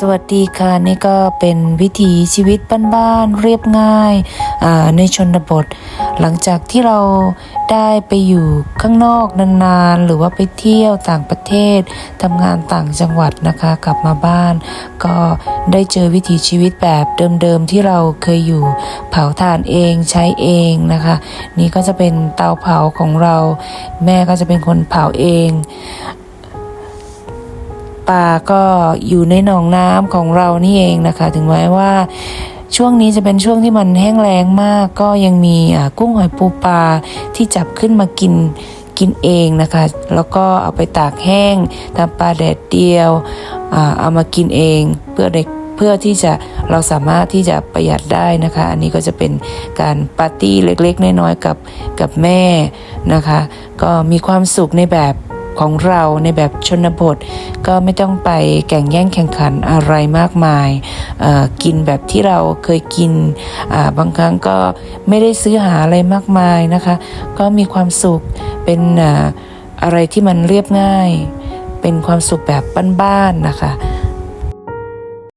สวัสดีค่ะนี่ก็เป็นวิถีชีวิตบ้านๆเรียบง่ายในชนบท หลังจากที่เราได้ไปอยู่ข้างนอกนานๆ หรือว่าไปเที่ยวต่างประเทศทำงานต่างจังหวัดนะคะ กลับมาบ้าน ก็ได้เจอวิถีชีวิตแบบเดิมๆที่เราเคยอยู่เผาถ่านเองใช้เองนะคะ นี่ก็จะเป็นเตาเผาของเรา แม่ก็จะเป็นคนเผาเอง ปลาก็อยู่ในหนองน้ำของเรานี่เองนะคะ ถึงแม้ว่าช่วงนี้จะเป็นช่วงที่มันแห้งแล้งมาก ก็ยังมีกุ้งหอยปูปลาที่จับขึ้นมากินกินเองนะคะ แล้วก็เอาไปตากแห้งทำปลาแดดเดียวอเอามากินเองเพื่อเด็กเพื่อที่จะเราสามารถที่จะประหยัดได้นะคะ อันนี้ก็จะเป็นการปาร์ตี้เล็กๆ น้อยๆกับกับแม่นะคะ ก็มีความสุขในแบบ ของเราในแบบชนบท ก็ไม่ต้องไปแข่งแย่งแข่งขันอะไรมากมาย กินแบบที่เราเคยกิน บางครั้งก็ไม่ได้ซื้อหาอะไรมากมายนะคะ ก็มีความสุขเป็นอ่าอะไรที่มันเรียบง่าย เป็นความสุขแบบบ้านๆนะคะ